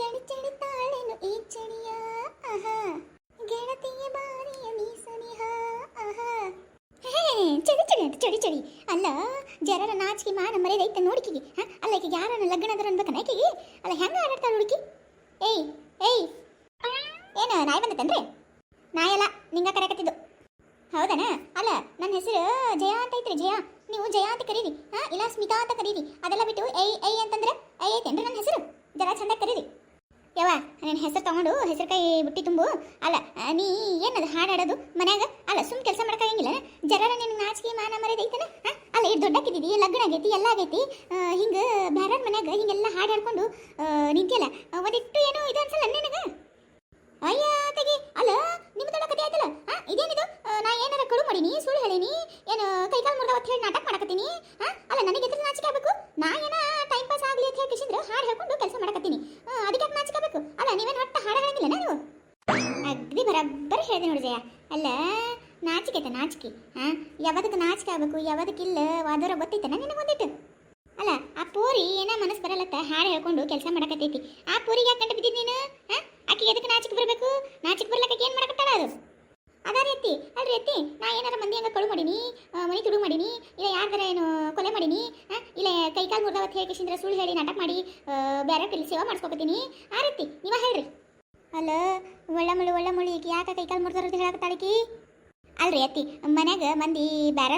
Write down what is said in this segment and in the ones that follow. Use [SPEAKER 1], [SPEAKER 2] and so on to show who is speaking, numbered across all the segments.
[SPEAKER 1] ಚಳಿ ಚಳಿ ತಾಳೆನು ಈ ಚಳಿಯ. ಆಹಾ ಗೆಳತಿಯ ಬಾರಿಯ ಮೀಸನಿಹ ಆಹಾ ಹೇ, ಚಳಿ ಚಳಿ ಅಂತ ಚಳಿ ಚಳಿ. ಅಲ್ಲ ಜರರ ನಾಚಿಕೆ ಮಾನ ಮರ್ಯಾದೆ ಐತೆ ನೋಡಿಕಿಗೆ ಅಲ್ಲ ಈಗ ಯಾರನ್ನ ಲಗ್ನ ಅದರ ಅನ್ಬೇಕನ ಈಕಿಗೆ? ಅಲ್ಲ ಹೆಂಗ ಆಡಾಡ್ತಾಳ ಹುಡುಕಿ ಏಯ್ ಏಯ್. ಏನು ನಾಯಿ ಬಂದತ್ತನ್ರಿ ನಾಯಲ್ಲ ನಿಂಗ ಕರೆಕತ್ತಿದ್ದು. ಹೌದನ? ಅಲ್ಲ ನನ್ನ ಹೆಸರು ಜಯ ಅಂತ ಐತ್ರಿ ಜಯ. ನೀವು ಜಯ ಅಂತ ಕರೀರಿ. ಹಾ? ಇಲ್ಲ ಸ್ಮಿತಾ ಅಂತ ಕರೀರಿ. ಅದೆಲ್ಲ ಬಿಟ್ಟು ಏಯ್ ಏಯ್ ಅಂತಂದ್ರೆ? ಐ ಐತೇನ್ರಿ ನನ್ನ ಹೆಸರು? ಜರ ಚಂದ ಕರೀರಿ. ಯವ್ವ ನನ್ನ ಹೆಸರು ತಗೊಂಡು ಹೆಸರುಕಾಯಿ ಬುಟ್ಟಿ ತುಂಬು. ಅಲ್ಲ ನೀ ಏನದು ಹಾಡಾಡೋದು ಮನ್ಯಾಗ? ಅಲ್ಲ, ಸುಮ್ ಕೆಲಸ ಮಾಡಕ್ಕಾಗಂಗಿಲ್ಲ ಜರಾರ ನಿನ್ ನಾಚಿಕೆ ಮಾನ ಮರ್ಯಾದೆ ಐತನ? ಅಲ್ಲ ದೊಡ್ಡ ದೊಡ್ಡಕ್ಕಿದ್ದೀವಿ ಲಗ್ನ ಆಗೈತಿ, ಎಲ್ಲ ಆಗೈತಿ. ಹಿಂಗೆ ಬ್ಯಾರನ್ ಮನ್ಯಾಗ ಹಿಂಗೆಲ್ಲ ಹಾಡಾಡ್ಕೊಂಡು ನಿಂತಿಯಲ್ಲ. ಒಂದಿಟ್ಟು ಏನೋ ಇದು ಅನ್ಸಲ್ಲ ನಿನಗೆ? ಅಯ್ಯ, ತೆಗಿ. ನೋಡಿ ಜಯ ಅಲ್ಲ, ನಾಚಿಕೆ ಐತೆ ನಾಚಿಕೆ? ಹಾ ಯಾವದಕ್ಕೆ ನಾಚಿಕೆ ಆಗ್ಬೇಕು ಯಾವದಕ್ಕಿಲ್ಲ ವಾದರ ಗೊತ್ತೈತನ ನಿನಗೊಂದಿಟ್ಟು ಅಲ್ಲ, ಆ ಪೂರಿ ಏನ ಮನಸ್ಸು ಬರಲತ್ತ ಹಾಡು ಹೇಳ್ಕೊಂಡು ಕೆಲಸ ಮಾಡಕತ್ತೈತಿ. ಆ ಪೂರಿಗೆ ಯಾಕೆ ಕಂಡು ಬಿದ್ದಿದ್ದು ನೀನು ಹಾ ಎದಕ್ಕೆ ನಾಚಿಕೆ ಬರಬೇಕು? ನಾಚಿಕೆ ಬರ್ಲಕ್ಕ ಏನು ಮಾಡಕತ್ತಾಳ ಅದು? ಅದ ರೀತಿ ಅಲ್ರಿ ಅತ್ತಿ ನಾ ಏನಾರ ಮಂದಿ ಹಂಗ ಕಳು ಮಾಡೀನಿ ಮನಿ ತುಡು ಮಾಡೀನಿ, ಇಲ್ಲ ಯಾರ್ದಾರ ಏನು ಕೊಲೆ ಮಾಡೀನಿ ಇಲ್ಲ ಕೈ ಕಾಲು ಮುರ್ದಾವತ್ ಹೇಳಿ ಕಿಶಿಂದ್ರ ಸುಳ್ಳು ಹೇಳಿ ನಾಟಕ ಮಾಡಿ ಬೇರೆ ಕೈಲಿ ಸೇವಾ ಮಾಡಿಸ್ಕೊತೀನಿ ಆ ರೀತಿ ನೀವ ಹೇಳ್ರಿ. ಅಲ್ಲ ಒಳ್ಳೆ ಮುಳಿ ಒಳ್ಳೆ ಮುಳಿ ಈಗ ಯಾಕೆ ಕೈ ಕಾಲು ಮುರ್ದಾರ ಅಂತ ಹೇಳಕತ್ತಾಳಿಕಿ ಅಲ್ರಿ ಅತ್ತಿ ಮನ್ಯಾಗ ಮಂದಿ ಬ್ಯಾರ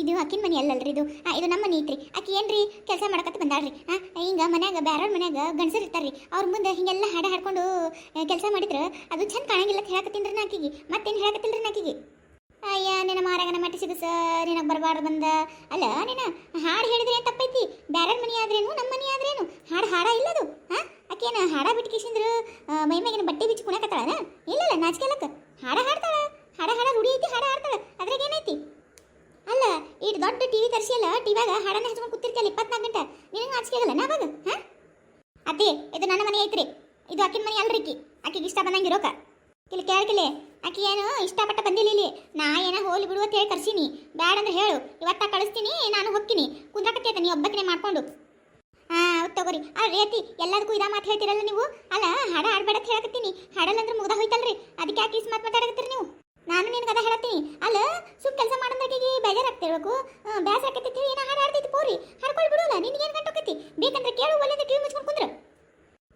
[SPEAKER 1] ಇದು ಅಕ್ಕಿನ ಮನೆ ಅಲ್ಲಲ್ರಿ ಇದು. ಇದು ನಮ್ಮ ಮನೆ ಐತ್ರಿ. ಆಕಿ ಏನ್ರಿ ಕೆಲಸ ಮಾಡಕತ್ತ ಬಂದಾಳ್ರಿ? ಆ, ಹಿಂಗ ಮನ್ಯಾಗ ಬ್ಯಾರ ಮನ್ಯಾಗ ಗಂಡಸರು ಇರ್ತಾರ್ರಿ. ಅವ್ರ ಮುಂದೆ ಹಿಂಗೆಲ್ಲ ಹಾಡ ಹಾಡ್ಕೊಂಡು ಕೆಲಸ ಮಾಡಿದ್ರೆ ಅದು ಚಂದ ಕಾಣಂಗಿಲ್ಲ ಅಂತ ರೀ ನಾ ಆಕಿಗೆ ಮತ್ತೇನು ಹೇಳಕತ್ತಿಲ್ರಿ ರೀ ಆಕಿಗೆ ಅಯ್ಯ ನಿನ್ನ ಮಾರಾಗನ ಮಟ್ಟಿ ಸಿಗಸ ನಿನಗೆ ಬರಬಾರ್ದು ಬಂದ. ಅಲ್ಲ ನೀನು ಹಾಡು ಹೇಳಿದ್ರೆ ತಪ್ಪೈತಿ? ಬ್ಯಾರ ಮನೆ ಆದ್ರೇನು ನಮ್ಮ ಮನೆ ಆದ್ರೇನು? ಹಾಡು ಹಾಡ ಇಲ್ಲದು ಹಾ ಆಕೇನ ಹಾಡ ಬಿಟ್ಟು ಕಿಸಿಂದ್ರು ಮೈ ಮ್ಯಾಗಿನ ಬಟ್ಟೆ ಬಿಚ್ಚಿ ಕುಣಕತ್ತಾಳನ ಇಲ್ಲಲ್ಲ ನಾಚಿಕೆಲಕ್ಕ ಹಾಡ ಹಾಡ್ತಾಳ. ಹಾಡ ಹಾಡ ರೂಢಿ ಐತಿ, ಹಾಡ ಹಾಡ್ತಾಳ. ಅದ್ರಾಗ ಏನೈತಿ? ಅಲ್ಲ ಇಷ್ಟು ದೊಡ್ಡ ಟಿವಿ ತರಿಸಿಯಲ್ಲ, ಟಿವ್ಯಾಗ ಹಾಡನ್ನ ಹಚ್ಕೊಂಡು ಕೂತಿರ್ತಿಯಲ್ಲ ಇಪ್ಪತ್ನಾಲ್ಕು ಗಂಟೆ? ನಿನಗೆ ನಾಚಿಕೆ ಆಗಲ್ಲ ನಾವಾಗ ಹಾಂ? ಅದೇ, ಇದು ನನ್ನ ಮನೆ ಐತ್ರಿ. ಇದು ಆಕಿನ ಮನೆ ಅಲ್ರಿ ಆಕಿ ಆಕಿಗೆ ಇಷ್ಟ ಬಂದಂಗೆ ಇರೋಕ. ಇಲ್ಲಿ ಕೇಳ್ಕಿಲೆ ಆಕಿ ಏನು ಇಷ್ಟಪಟ್ಟ ಬಂದಿಲ್ಲ ಇಲ್ಲಿ. ನಾ ಏನೋ ಹೋಲಿ ಬಿಡು ಅಂತ ಹೇಳಿ ಕರ್ಸೀನಿ. ಬ್ಯಾಡ ಅಂದ್ರೆ ಹೇಳು. ಇವತ್ತ ಕಳಿಸ್ತೀನಿ, ನಾನು ಹೋಗ್ತೀನಿ. ಕುಂದ್ರಾಕತ್ತೈತೆ ನೀ ಒಬ್ಬಕಿನೇ ಮಾಡ್ಕೊಂಡು. ಹೌದ್ ತಗೋರಿ. ಆ, ರೇತಿ, ಎಲ್ಲದಕ್ಕೂ ಇದಾ ಮಾತು ಹೇಳ್ತಿರಲ್ಲ ನೀವು? ಅಲ್ಲ, ಹಾಡ ಹಾಡ್ಬೇಡ ಅಂತ ಹೇಳಕತ್ತೀನಿ. ಹಾಡಲ್ಲ ಅಂದ್ರೆ ಮುಗ್ದ ಹೋಯ್ತಲ್ರಿ. ಅದಕ್ಕೆ ಯಾಕೆ ಇಸ್ ಮಾತು ಮಾತಾಡಕತ್ತೀರಿ ನೀವು? ನಾನು ನಿನ್ಗೆ ಅದ ಹೇಳತ್ತೀನಿ. ಅಲ್ಲ, ಸುಮ್ ಕೆಲಸ ಮಾಡಂದ್ರಾಗಿ ಬೇಜಾರಾಗ್ತಿರ್ಬೇಕು ಬೇಸರ ಆಕತ್ತೈತಿ ಏನೋ ಹಾಡು ಹಾಡ್ತೈತಿ ಪೋರಿ. ಹಾಡ್ಕೊಳ್ ಬಿಡೋಲ್ಲ ನಿನ್ಗೇನು ಗಂಟೋಕತಿ ಬೇಕಂದ್ರೆ ಕೇಳು ಒಳ್ಳೆದ ಟಿವಿ ಮುಚ್ಕೊಂಡು ಕುಂದ್ರ.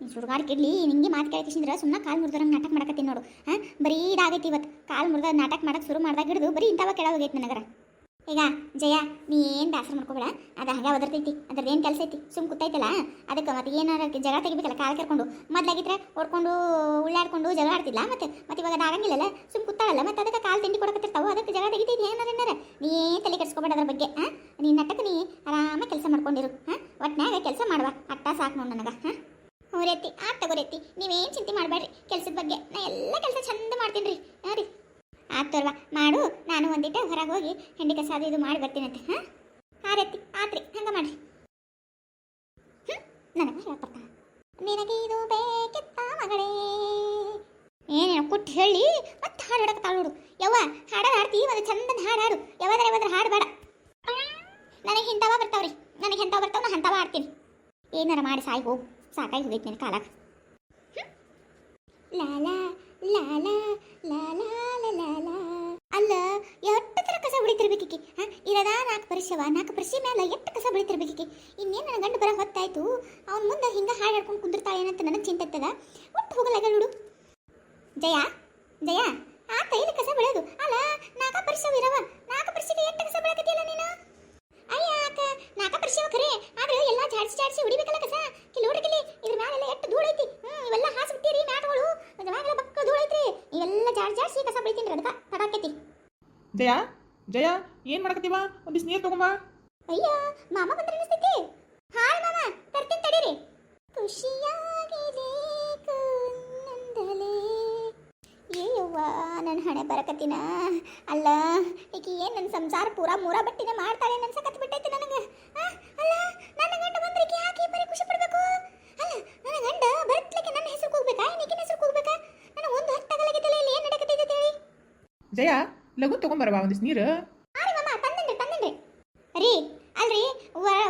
[SPEAKER 1] ಸುಡುಗಾಡ್ ಕಿಡ್ಲಿ, ನಿಂಗೆ ಮಾತು ಕೇಳ್ಕಿಸಿದ್ರೆ ಸುಮ್ಮನೆ ಕಾಲು ಮುರಿದ್ರಂಗೆ ನಾಟಕ ಮಾಡಕತ್ತೀನಿ ನೋಡು. ಹಾಂ ಬರೀ ಇದಾಗೈತಿ ಇವತ್ತು ಕಾಲು ಮುರಿದ ನಾಟಕ ಮಾಡಕ್ಕೆ ಶುರು ಮಾಡ್ದಾಗ ಹಿಡಿದು ಬರೀ ಇಂಥವ ಕೆಳಗೋಗೈತಿ ನನಗರ ಈಗ ಜಯ, ನೀ ಏನು ಬೇಸರ ಮಾಡ್ಕೋಬೇಡ. ಅದು ಹಂಗೆ ಒದರ್ತೈತಿ ಏನು ಕೆಲಸ ಐತಿ, ಸುಮ್ ಕೂತೈತಲ್ಲ? ಅದಕ್ಕೆ ಮತ್ತೆ ಏನಾರ ಜಗಳ ತೆಗಿಬೇಕಲ್ಲ, ಕಾಲು ಕರ್ಕೊಂಡು. ಮೊದ್ಲಾಗಿದ್ರೆ ಓಡ್ಕೊಂಡು, ಉಳ್ಳಾಡ್ಕೊಂಡು ಜಗಳ ಆಡ್ತಿಲ್ಲ ಮತ್ತೆ ಮತ್ತೆ ಇವಾಗ ಅದು ಆಗಂಗಿಲ್ಲಲ್ಲ? ಸುಮ್ ಕೂತಾಳಲ್ಲ ಮತ್ತೆ ಅದಕ್ಕೆ ಕಾಲು ತಿಂಡಿ ಕೊಡಕತ್ತಿರ್ತಾವ ಅದಕ್ಕೆ ಜಗಳ ತೆಗಿತೈತಿ ಏನಾರ ಏನಾರ? ನೀ ತಲೆ ಕೆಡ್ಸ್ಕೊಬೇಡ ಅದ್ರ ಬಗ್ಗೆ ಹಾಂ ನೀ ನಟಕ್ಕೆ ನೀ ಆರಾಮ ಕೆಲಸ ಮಾಡ್ಕೊಂಡಿರು ಹಾಂ ಒಟ್ನಾಗ ಕೆಲಸ ಮಾಡುವ, ಅಟ್ಟ ಸಾಕು ನೋಡು ನನಗೆ ಹಾಂ ಹ್ಞೂ ರೀತಿ ಆತ್ ತಗೋರೈತಿ, ನೀವೇನು ಚಿಂತೆ ಮಾಡಬೇಡ್ರಿ, ಕೆಲಸದ ಬಗ್ಗೆ ನಾ ಎಲ್ಲ ಕೆಲಸ ಚಂದ ಮಾಡ್ತೀನಿ ರೀ ಹಾಂ ರೀ? ಆತ್ ತೋರ್ವ ಮಾಡು, ನಾನು ಒಂದಿಟ್ಟು ಹೊರಗೆ ಹೋಗಿ ಹೆಂಡಿ ಕಸ ಅದು ಇದು ಮಾಡಿ ಬರ್ತೀನಂತೆ, ಹಾಂ? ಆ ರೀತಿ ಆತ್ರಿ, ಹಂಗೆ ಮಾಡ್ರಿ. ನನಗೆ ಹೇಳ್ಕೊಡ್ತ ನಿನಗೆ ಇದು ಬೇಕಿತ್ತ ಮಗಳೇ? ಏನೇನು ಕೊಟ್ಟು ಹೇಳಿ, ಮತ್ತೆ ಹಾಡು ಹಾಡಕ್ಕೆ ತಾಳೋಡು ಯವ್ವ ಹಾಡೋದು ಹಾಡ್ತೀವಿ ಒಂದು ಚಂದದ ಹಾಡು ಹಾಡು. ಯಾವಾದ್ರೆ ಯಾವಾದ್ರೆ ಹಾಡು ಬೇಡ. ನನಗೆ ಇಂಥವ ಬರ್ತಾವ್ರಿ. ನನಗೆ ಎಂಥವ ಬರ್ತಾವ ನಾನು ಅಂಥವ ಹಾಡ್ತೀನಿ. ಏನಾರ ಮಾಡಿ ಸಾಯಿ ಹೋಗು. ಸಾಕಾಗಿ ಹೋಗೈತೆ ನಿನ್ನ ಲಾಲ ಲಾಲ ಲಾಲಾ ಲಾಲಾ ಅಲ್ಲ ಎಷ್ಟು ಥರ ಕಸ ಹೊಡಿತಿರ್ಬೇಕಿಕ್ಕಿ ಹಾ? ಇರದ ನಾಲ್ಕು ಪರಿಸವ ನಾಲ್ಕು ಪರಿಸಿ ಮೇಲೆ ಎಷ್ಟು ಕಸ ಹೊಡಿತಿರ್ಬೇಕಿಕ್ಕಿ ಇನ್ನೇನು ನನ್ನ ಗಂಡು ಬರ ಹೊತ್ತಾಯ್ತು? ಅವ್ನ ಮುಂದೆ ಹಿಂಗೆ ಹಾಡಾಡ್ಕೊಂಡು ಹಾಡ್ಕೊಂಡು ಕುಂದಿರ್ತಾಳೇನಂತ ನನಗೆ ಚಿಂತೆ ಇರ್ತದ. ಒಟ್ಟು ಹೋಗಲಗ ನೋಡು. ಜಯ ಜಯ ಆ ಕೈಲಿ ಕಸ ಬೆಳೆಯೋದು? ಅಲ್ಲ, ನಾಲ್ಕ ಪರಿಸವ ಇರವ. ನಾಲ್ಕು ಪರಿಸಿಗೆ ಎಷ್ಟು ಕಸ ಬೆಳಕತ್ತಿಯಲ್ಲ ನೀನು? ಅಯ್ಯ ಅಕ್ಕ ನಾಲ್ಕ ಪರಿಸವ ಕರೆ ಆದ್ರೆ ಎಲ್ಲ ಜಾಡ್ಸಿ ಜಾಡ್ಸಿ ಹೊಡಿಬೇಕಲ್ಲ ಕಸ? ಕಿಲ್ ನೋಡ್ರಿ ಕಿಲಿ ಇದ್ರ ಮ್ಯಾಲೆಲ್ಲ ಎಷ್ಟು ಧೂಳ ಐತಿ. ಹ್ಮ್, ಇವೆಲ್ಲ ಹಾಸ್ಬಿಟ್ಟಿರಿ, ಮ್ಯಾಟ್ಗಳು. ಮ್ಯಾಲೆಲ್ಲ ಬಕ್ಕ ಧೂಳ ಐತ್ರಿ. ಇವೆಲ್ಲ ಜಾಡ್ಸಿ ಜಾಡ್ಸಿ ಕಸ ಬೆಳಿತೀನಿ ಅದಕ್ಕ ತಡಾಕೈತಿ
[SPEAKER 2] ಜಯ ಜಯ ಏನ್ ಮಾಡಕತ್ತೀವ? ಒಂದಿಷ್ಟು ನೀರು ತಗೊಂಬ
[SPEAKER 1] ಅಯ್ಯ ಮಾಮ ಬಂದ್ರೆ ಅನಿಸ್ತೈತಿ. ಹಾಯ್ ಮಾಮ ತರ್ತೀನಿ ತಡೀರಿ. ಖುಷಿಯಾಗಿದೆ ನಂದಲೇ ಏಯವ್ವ ನನ್ನ ಹಣೆ ಬರಕತ್ತಿನ. ಅಲ್ಲ ಈಕಿ ಏನು ನನ್ನ ಸಂಸಾರ ಪೂರಾ ಮೂರ ಬಟ್ಟಿನ ಮಾಡ್ತಾಳೆ ನನ್ನ ಸಕತ್ ಬಿಟ್ಟೈತಿ ನನಗೆ. ಅಲ್ಲ ನನ್ನ ಗಂಡ ಬಂದ್ರೆ ಈಕಿ ಯಾಕೆ ಬರೀ ಖುಷಿ ಪಡ್ಬೇಕು? ಅಲ್ಲ ನನ್ನ ಗಂಡ ಬರತ್ಲಿಕ್ಕೆ ನನ್ನ ಹೆಸರು ಕೂಗ್ಬೇಕಾ ಈಕಿನ ಹೆಸರು ಕೂಗ್ಬೇಕಾ ನನಗೆ ಒಂದು ಹತ್ತಾಗಲಾಗಿದ್ದಲ್ಲ ಇಲ್ಲಿ ಏನು ನಡೆಕತ್ತೈತೆ ಹೇಳಿ.
[SPEAKER 2] ಜಯ ಲಘು ತಗೊಂಬರವ ಒಂದಿಷ್ಟು ನೀರು.
[SPEAKER 1] ರೀ ಅಲ್ರಿ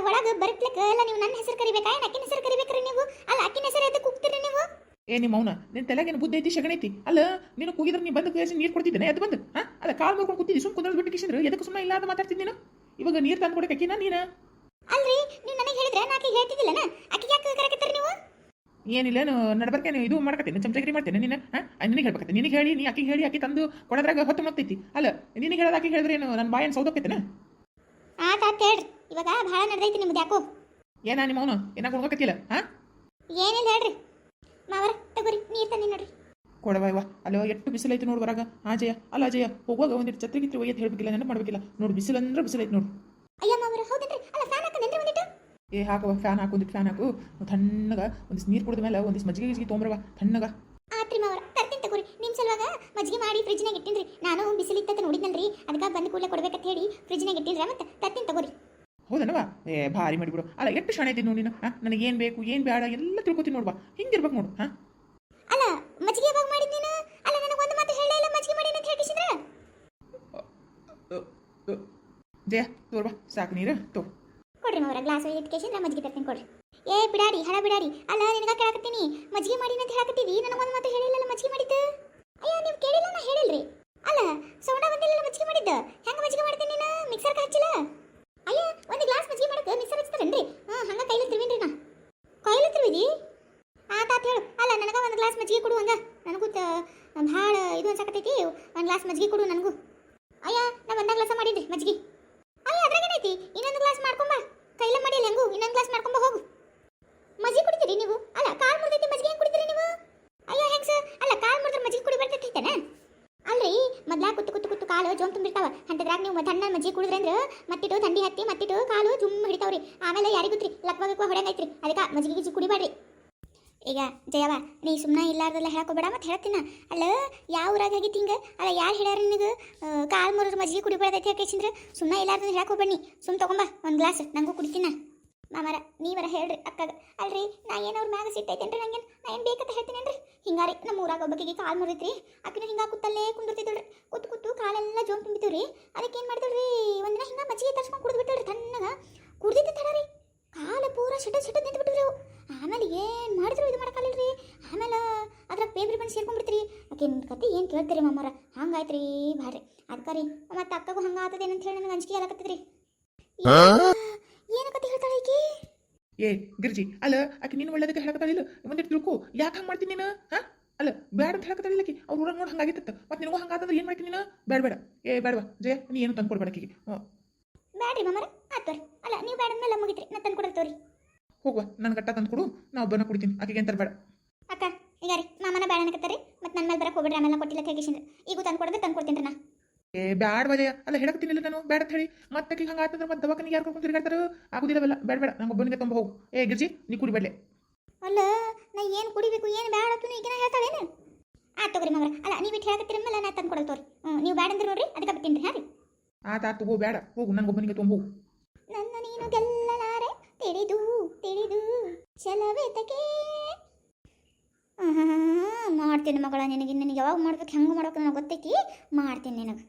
[SPEAKER 1] ಒಳಗೆ ಬರ್ತ್ಲಿಕ್ಕೆ ಎಲ್ಲ ನೀವು ನನ್ನ ಹೆಸರು ಕರಿಬೇಕಾ? ಏನು ಅಕ್ಕಿನ ಹೆಸರು ಕರಿಬೇಕ್ರಿ ನೀವು? ಅಲ್ಲ ಅಕ್ಕಿನ ಹೆಸರು ಎದಕ್ಕೆ ಕೂಗ್ತೀರಿ ನೀವು?
[SPEAKER 2] ಏ ನಿಮ್ಮ ಅವನ ನಿನ್ನ ತಲೆಗೇನು ಬುದ್ಧಿ ಐತಿ ಶಗಣ ಐತಿ? ಅಲ್ಲ ನೀನು ಕೂಗಿದ್ರೆ ನೀ ಬಂದು ಕೇಳಿಸಿ ನೀರು ಕೊಡ್ತಿದ್ದೇನೆ ಅದು ಬಂದು ಹಾಂ? ಅಲ್ಲ ಕಾಲು ಮುರ್ಕೊಂಡು ಕೂತಿದ್ದಿ ಸುಮ್ ಕುಂದ್ರಲ್ಲಿ ಬಿಟ್ಟು ಕಿಸಿದ್ರೆ ಎದಕ್ಕೆ ಸುಮ್ಮನೆ ಇಲ್ಲ ಅಂತ ಮಾತಾಡ್ತಿದ್ದಿ ನೀನು? ಇವಾಗ ನೀರು ತಂದು ಕೊಡಕ್ಕೆ ಅಕ್ಕಿನ ನೀನು?
[SPEAKER 1] ಅಲ್ರಿ ನೀವು ನನಗೆ ಹೇಳಿದ್ರೆ ನಾ ಆಕಿಗೆ ಹೇಳ್ತಿದ್ದಿಲ್ಲನ? ಆಕಿಗೆ ಯಾಕೆ ಕರೆಕತ್ತೀರಿ ನೀವು?
[SPEAKER 2] ಏನಿಲ್ಲ ನಾನು ನಡ್ಬರ್ಕೆ ಇದು ಮಾಡ್ಕತ್ತೀನಿ ಚಮಚಗಿರಿ ಮಾಡ್ತೇನೆ ನಿನ್ನ ಹಾಂ ನಿನಗೆ ಹೇಳ್ಬೇಕತ್ತೆ ನಿನಗೆ ಹೇಳಿ ನೀ ಆಕಿಗೆ ಹೇಳಿ ಅಕ್ಕಿ ತಂದು ಕೊಡೋದ್ರಾಗ ಹೊತ್ತು ಮತ್ತೈತಿ. ಅಲ್ಲ ನಿನಗೆ ಹೇಳೋದು ಆಕಿ ಹೇಳಿದ್ರೆ ಏನು ನನ್ನ ಬಾಯನ್ ಸೌದಕ್ಕೈತೇನ
[SPEAKER 1] ಆತ ಆತ ಹೇಳ್ರಿ. ಇವಾಗ ಭಾಳ ನಡೆದೈತಿ ನಿಮ್ದು ಯಾಕೋ?
[SPEAKER 2] ಏನಾ ನಿಮ್ಮ ಅವನು? ಏನಾಗ ಹುಡ್ಕತ್ತಿಲ್ಲ ಹಾಂ
[SPEAKER 1] ಏನಿಲ್ಲ ಹೇಳ್ರಿ. ಮಾವರ ತಗೋರಿ ನೀರು ನೋಡ್ರಿ.
[SPEAKER 2] ಕೊಡವ ಇವ ಅಲ್ಲೋ ಎಷ್ಟು ಐತೆ ನೋಡು ಬರಾಗ ಆ ಜಯ. ಅಲ್ಲ ಅಜಯ ಹೋಗುವಾಗ ಒಂದಿಟ್ಟು ಛತ್ರಿ ಗಿತ್ರಿ ಒಯ್ಯತ್ ಹೇಳ್ಬೇಕಿಲ್ಲ ನೆನಪು ಮಾಡ್ಬೇಕಿಲ್ಲ. ನೋಡು ಬಿಸಿಲಂದ್ರೆ ಐತೆ ನೋಡು.
[SPEAKER 1] ಅಯ್ಯ ಮಾವರ ಹೌದೇನ್ರಿ ಅಲ್ಲ ಫ್ಯಾನ್ ಹಾಕಂದೇನ್ರಿ ಒಂದಿಟ್ಟು
[SPEAKER 2] ಏ ಹಾಕವ ಫ್ಯಾನ್ ಹಾಕು ಒಂದಿಟ್ಟು ಫ್ಯಾನ್ ಹಾಕು. ತಣ್ಣಗ ಒಂದಿಷ್ಟು ನೀರು ಕುಡಿದ ಮೇಲೆ ಒಂದಿಷ್ಟು ಮಜ್ಜಿಗೆ ಗಿಜ್ಗೆ ತೊಗೊಂಬರವ ತಣ್ಣಗ.
[SPEAKER 1] ಆತ್ರಿ ಮಾವರ ತರ್ತೀನಿ ತಗೋರಿ ನಿಮ್ಮ ಸಲುವಾಗ ಮಜ್ಜಿಗೆ ಮಾಡಿ ಫ್ರಿಜ್ನಾಗ ಇಟ್ಟಿನ್ರಿ. ನಾನು ಬಿಸಿಲಿತ್ತಂತ ನೋಡಿದ್ನಲ್ರಿ. ಅದಕ್ಕೆ ಬಂದ ಕೂಡಲೇ ಕೊಡ್ಬೇಕಂತ ಹೇಳಿ ಫ್ರಿಜ್ನಾಗ ಇಟ್ಟಿನ್ರಿ ಮತ್ತೆ ತರ್ತೀನಿ ತಗೋರಿ.
[SPEAKER 2] ಹೌದನವಾ ಏ ಭಾರಿ ಮಾಡಿಬಿಡು. ಅಲ್ಲ ಎಷ್ಟು ಶಾಣೆ ಐತಿ ನೋಡಿ ಹಾಂ? ನನಗೆ ಏನು ಬೇಕು ಏನು ಬೇಡ ಎಲ್ಲ ತಿಳ್ಕೊತೀನಿ ನೋಡುವ. ಹಿಂಗಿರ್ಬೇಕು ನೋಡು ಹಾಂ?
[SPEAKER 1] ಅಲ್ಲ ಮಜ್ಜಿಗೆ ಯಾವಾಗ ಮಾಡಿದ್ ನೀನು? ಅಲ್ಲ ನನಗೆ ಒಂದು ಮಾತು ಹೇಳೇ ಇಲ್ಲ ಮಜ್ಜಿಗೆ ಮಾಡಿ ಅಂತ ಹೇಳಿಸಿದ್ರ
[SPEAKER 2] ಜಯ ತೋರ್ಬಾ ಸಾಕು ನೀರು ತೋ.
[SPEAKER 1] ಕೊಡ್ರಿ ಅವ್ರ ಗ್ಲಾಸ್ ಇಟ್ಕೇಶನ್ ಮಜ್ಜಿಗೆ ತರ್ತೀನಿ ಕೊಡ್ರಿ. ಏ ಬಿಡಾರಿ ಹಳ ಬಿಡಾರಿ, ಅಲ್ಲ ನಿನಗ ಕೇಳಕತ್ತೀನಿ, ಮಜ್ಜಿಗೆ ಮಾಡಿ ಅಂತ ಹೇಳಕತ್ತೀವಿ ನನಗೆ ಒಂದು ಮಾತು ಹೇಳಿಲ್ಲಲ್ಲ ಮಜ್ಜಿಗೆ ಮಾಡಿದ್ದು? ಅಯ್ಯ, ನೀವು ಕೇಳಿಲ್ಲ ನಾ ಹೇಳಿಲ್ರಿ. ಅಲ್ಲ, ಸೌಂಡ ಬಂದಿಲ್ಲ ಮಜ್ಜಿಗೆ ಮಾಡಿದ್ದು? ಹೆಂಗ ಮಜ್ಜಿಗೆ ಮಾಡ್ತೀನಿ ನೀನು? ಮಿಕ್ಸರ್ ಹಚ್ಚಿಲ್ಲ? ಅಯ್ಯ, ಒಂದು ಗ್ಲಾಸ್ ಮಜ್ಜಿಗೆ ಮಾಡಕ್ಕೆ ಮಿಕ್ಸರ್ ಹಚ್ತಾರೇನ್ರಿ ಹಾಂ ಹಂಗ ಕೈಲಿ ತಿರುವಿನ್ರಿ ನಾ. ಕೈಲಿ ತಿರುವಿದಿ ಆತಾತ ಹೇಳು. ಅಲ್ಲ, ನನಗ ಒಂದು ಗ್ಲಾಸ್ ಮಜ್ಜಿಗೆ ಕೊಡು ಹಂಗ. ನನಗೂ ಭಾಳ ಇದು ಅನ್ಸಕತ್ತೈತಿ. ಒಂದು ಗ್ಲಾಸ್ ಮಜ್ಜಿಗೆ ಕೊಡು ನನಗೂ. ಅಯ್ಯ, ನಾ ಒಂದ ಗ್ಲಾಸ ಮಾಡಿದ್ರಿ ಮಜ್ಜಿಗೆ ಅಯ್ಯ ಅದ್ರಾಗೇನೈತಿ ಇನ್ನೊಂದು ಗ್ಲಾಸ್ ಮಾಡ್ಕೊಂಬ ಕೈಲ ಮಾಡಿಲ್ಲ ಹೆಂಗು ಇನ್ನೊಂದು ಗ್ಲಾಸ್ ಮಾಡ್ಕೊಂಬ ಹೋಗು ಮಜ್ಜಿಗೆ ಕುಡಿತೀರಿ ನೀವು ಅಲ್ಲ ಕಾಲ್ ಮುರಿದೈತಿ ಮಜ್ಜಿಗೆ ಹೆಂಗ್ ಕುಡಿತೀರಿ ನೀವು ಅಯ್ಯೋ ಹೆಂಗ್ ಸರ್ ಅಲ್ಲ ಕಾಲ್ ಮುರಿದ್ರೆ ಮಜ್ಜಿಗೆ ಕುಡಿ ಬರ್ತೈತೇನ ಅಲ್ರಿ ಮೊದ್ಲ ಕುತ್ತು ಕುತ್ತು ಕುತ್ತು ಕಾಲು ಜೋಮ್ ತುಂಬಿರ್ತಾವ ಅಂತದ್ರಾಗ ನೀವು ತಣ್ಣ ಮಜ್ಜಿಗೆ ಕುಡಿದ್ರಿ ಅಂದ್ರೆ ಮತ್ತಿಟ್ಟು ಥಂಡಿ ಹತ್ತಿ ಮತ್ತಿಟ್ಟು ಕಾಲು ಜುಮ್ ಹಿಡಿತಾವ್ರಿ. ಆಮೇಲೆ ಯಾರಿಗೂ ಗೊತ್ತ್ರಿ ಲಕ್ವಾಗಕ್ಕೂ ಹೊಡೆಯಂಗೈತ್ರಿ ಅದಕ್ಕೆ ಮಜ್ಜಿಗೆ ಗಿಜ್ಜಿ ಕುಡಿಬೇಡ್ರಿ. ಈಗ ಜಯವ ನೀ ಸುಮ್ಮನೆ ಇಲ್ಲಾರ್ದೆಲ್ಲ ಹೇಳ್ಕೊಬೇಡ ಮತ್ತೆ ಹೇಳ್ತೀನ. ಅಲ್ಲ, ಯಾವ ಊರಾಗ ಆಗಿತ್ತು ಹಿಂಗೆ? ಅಲ್ಲ, ಯಾರು ಹೇಳ್ಯಾರ ನಿನಗೆ? ಕಾಲು ಮುರಿದ್ರೆ ಮಜ್ಜಿಗೆ ಕುಡಿಬೇಡದೈತಿ ಯಾಕೆಂದ್ರೆ ಸುಮ್ಮನೆ ಇಲ್ಲಾರ್ದ ಹೇಳ್ಕೊಬೇಡಿ ಸುಮ್ ತಗೊಂಬ, ಒಂದು ಗ್ಲಾಸ್, ನಂಗೂ ಕುಡಿತೀನ. ಮಾಮರ, ನೀವರ ಹೇಳ್ರಿ ಅಕ್ಕಾಗ. ಅಲ್ರಿ, ನಾ ಏನೋ ಅವ್ರ ಮ್ಯಾಗ ಸಿಟ್ಟೈತೇನ್ರಿ ನಂಗೇನು? ನಾ ಏನು ಬೇಕಂತ ಹೇಳ್ತೀನೇನ್ರಿ? ಹಿಂಗಾರಿ, ನಮ್ಮ ಊರಾಗ ಒಬ್ಬಕಿಗೆ ಕಾಲು ಮುರಿತ್ರಿ. ಆಕಿನ ಹಿಂಗೆ ಕೂತಲ್ಲೇ ಕುಂದಿರ್ತಿದ್ದಳ್ರಿ ಕೂತು ಕೂತು ಕಾಲೆಲ್ಲ ಜೋಮ್ ರೀ ಅದಕ್ಕೆ ಏನು ಮಾಡಿದಳ್ರಿ ಒಂದಿನ ಹಿಂಗೆ ಮಜ್ಜಿಗೆ ತರ್ಸ್ಕೊಂಡು ಕುಡಿದು ಬಿಟ್ಟಳ್ರಿ ತಣ್ಣಗ. ಕುಡ್ದಿದ್ದ ರೀ ಕಾಲ ಪೂರ ಸಿಟ್ಟ ಸಿಟ್ಟ ನಿಂತು ಬಿಟ್ಟರು ಆಮೇಲೆ ಏನು ಮಾಡಿದ್ರು ಇದು ಮಾಡಕ್ಕಾಗಲ್ರಿ ಆಮೇಲೆ ಅದ್ರ ಪೇಪರ್ ಬಂದು ಸೇರ್ಕೊಂಡ್ಬಿಡ್ತೀರಿ. ಆಕೆ ಕತೆ ಏನು ಕೇಳ್ತೀರಿ ಮಾಮರ? ಹಂಗಾಯ್ತ್ರಿ ಭಾರಿ ಅದಕ್ಕೆ ರೀ ಮತ್ತೆ ಅಕ್ಕಗೂ ಹಂಗೆ ಆತದೇನಂತ ಹೇಳಿ ನನಗೆ ಅಂಜಿಕೆ ಆಗತ್ತದ್ರಿ ಏನು ಕತೆ ಹೇಳ್ತಾಳೆ ಈಕಿ?
[SPEAKER 2] ಏ ಗಿರ್ಜಿ ಅಲ್ಲ ಆಕೆ ನೀನು ಒಳ್ಳೇದಕ್ಕೆ ಹೇಳಕತ್ತಾಳಿಲ್ಲ ಒಂದಿಟ್ಟು ತಿಳ್ಕೊ ಯಾಕೆ ಹಂಗೆ ಮಾಡ್ತೀನಿ ನೀನು ಹಾಂ? ಅಲ್ಲ ಬೇಡ ಅಂತ ಹೇಳಕತ್ತಾಳಿಲ್ಲ ಆಕಿ? ಅವ್ರು ಊರಾಗ ನೋಡಿ ಹಂಗಾಗಿತ್ತ ಮತ್ತೆ ನಿನಗೂ ಹಂಗಾದ್ರೆ ಏನು ಮಾಡ್ತೀನಿ ನೀನು? ಬೇಡ ಬೇಡ ಏ ಬೇಡವಾ ಜಯ ನೀ ಏನು ತಂದು ಕೊಡ್ಬೇಡ ಆಕಿಗೆ.
[SPEAKER 1] ಬ್ಯಾಡ್ರಿ ಮಮ್ಮರ ಆತೋರಿ ಅಲ್ಲ ನೀವು ಮೇಲೆ ಮುಗಿತ್ರಿ. ನಾ ತಂದು ಕೊಡತ್ತವ್ರಿ
[SPEAKER 2] ಹೋಗುವ ನನ್ನ ಗಟ್ಟ ತಂದು ಕೊಡು. ನಾ ಒಬ್ಬನ ಕುಡಿತೀನಿ. ಆಕೆಗೆ ಅಂತ ಬೇಡ.
[SPEAKER 1] ಅಕ್ಕ ಈಗ ರೀ ಮಾಮನ ಬೇಡ ಅನ್ನಕತ್ತಾರಿ ಮತ್ತೆ ನನ್ನ ಮೇಲೆ ಬರಕ್ಕೆ ಹೋಗ್ಬಿಡ್ರಿ. ಆಮೇಲೆ ಕೊಟ್ಟಿಲ್ಲ ತೆಗಿಸಿಂದ್ರೆ ಈಗ ತಂದು ಕೊಡೋದು ತಂದು ಕೊಡ್ತೀನಿ ನಾ.
[SPEAKER 2] ಏ ಬ್ಯಾಡ ವಜಯ ಅಲ್ಲ ಹೇಳಕತ್ತೀನಿಲ್ಲ ನಾನು? ಬೇಡ ಅಂತ ಹೇಳಿ. ಮತ್ತೆ ಆಕಿಗೆ ಹಂಗೆ ಆತಂದ್ರೆ ಮತ್ತೆ ದವಾಖಾನಿಗೆ ಯಾರು ಕರ್ಕೊಂಡು ತಿರುಗಾಡ್ತಾರೆ? ಆಗುದಿಲ್ಲವಲ್ಲ ಬೇಡ ಬೇಡ ನಂಗೆ ಒಬ್ಬನಿಗೆ ತುಂಬ ಹೋಗು. ಏ ಗಿರ್ಜಿ ನೀ ಕುಡಿಬೇಡಲೆ
[SPEAKER 1] ಅಲ್ಲ ನಾ ಏನು ಕುಡಿಬೇಕು ಏನು ಬ್ಯಾಡ ಅಂತ ಈಗಿನ ಹೇಳ್ತಾಳೇನು ಆ ತಗೋರಿ ಮಗಳ ಅಲ್ಲ ನೀವು ಇಟ್ಟು ಹೇಳಕತ್ತಿರಮ್ಮಲ್ಲ ಮೇಲೆ ನಾ ತಂದು ಕೊಡಲ್ ತೋರಿ. ನೀವು ಬ್ಯಾಡ ಅಂದ್ರೆ ನೋಡ್ರಿ ಅದಕ್ಕೆ ಬಿಟ್ಟಿನಿ ರೀ ಹಾಂ ರೀ.
[SPEAKER 2] ಆತ ಆತು ಹೋಗು ಬೇಡ ಹೋಗು ನಂಗೆ ಒಬ್ಬನಿಗೆ ತುಂಬ ಹೋಗು.
[SPEAKER 1] ನನ್ನ ನೀನು ಗೆಲ್ಲಲಾರೆ ತಿಳಿದು ತಿಳಿದು ಚಲವೇತಕೆ ಮಾಡ್ತೀನಿ ಮಗಳ ನಿನಗೆ. ನಿನಗೆ ಯಾವಾಗ ಮಾಡ್ಬೇಕು ಹೆಂಗೆ ಮಾಡ್ಬೇಕು ನನಗೆ ಗೊತ್ತೈತಿ? ಮಾಡ್ತೀನಿ ನಿನಗೆ.